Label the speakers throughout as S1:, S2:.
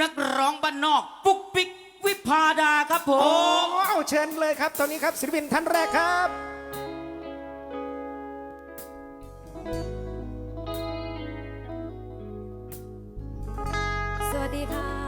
S1: นักร้องบ้านนอก ปุกปิกวิภาดาครับผ
S2: โอ้
S1: ม
S2: เอาเชิญเลยครับ ตอนนี้ครับศิลปินท่านแรกครับ
S3: สวัสดีค่ะ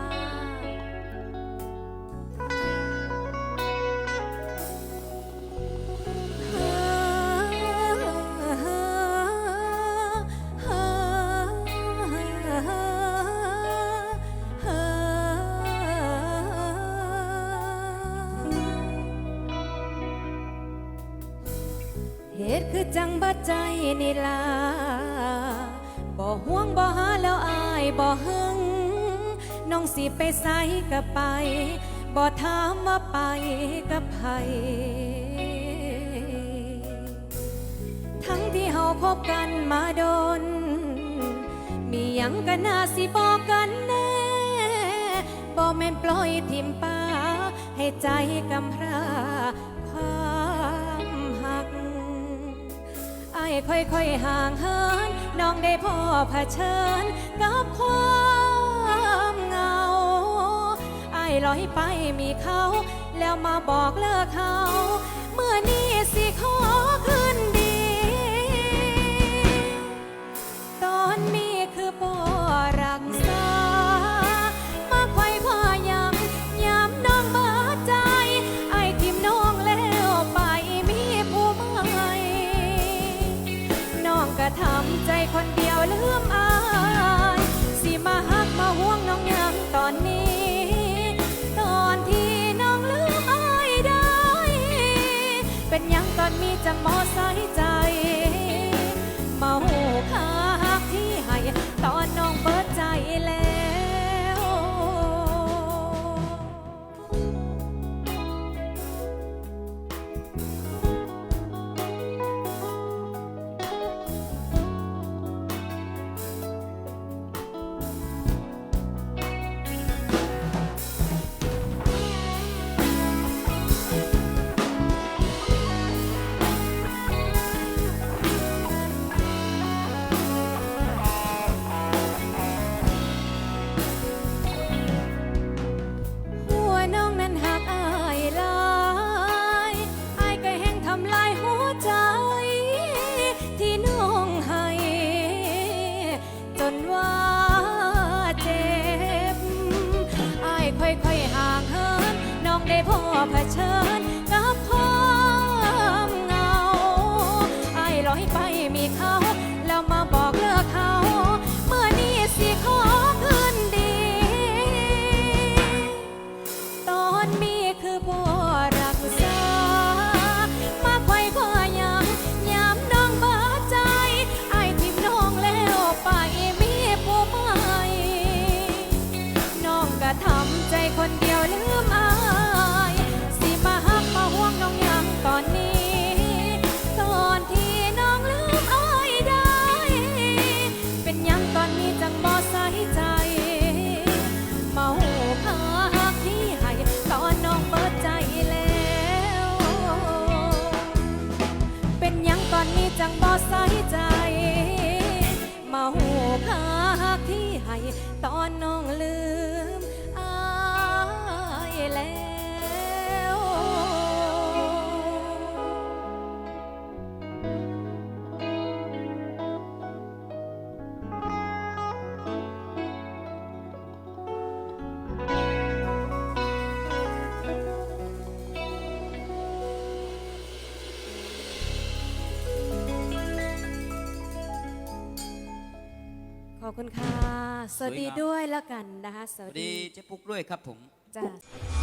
S3: ตุคือจังบัดใจนี่ล่ะบ่ห่วงบ่หาแล้วอายบ่หึงน้องสิไปไสก็ไป บ่ถามว่าไปกับไผทั้งที่เฮาคบกันมาโดน มีหยังก็น่าสิบอกกันแน่บ่แม่นปล่อยทิมป่าให้ใจกำพร้าความ ค่อยๆห่างเหินน้องได้พ่อเผชิญกับความเหงาไอ้ลอยไปมีเขา แล้วมาบอกเลิกเขา เมื่อนี้สิขอ ทำใจคนเดียวลืมอาย ห่างเหินน้องได้พ่อเผชิญกับความเหงาไอ้ลอยไปมีเขา จังบ่ใส่ใจ มาหูพักที่ให้ตอนน้องลืม อบคุณค่ะ สวัสดี
S1: สวยงาม
S3: ด้วยแล้วกันนะคะส
S1: ส
S3: วั
S1: วั
S3: ส
S1: สดี
S3: ดี
S1: เจ๊ปุกด้วยครับผม
S3: จ้า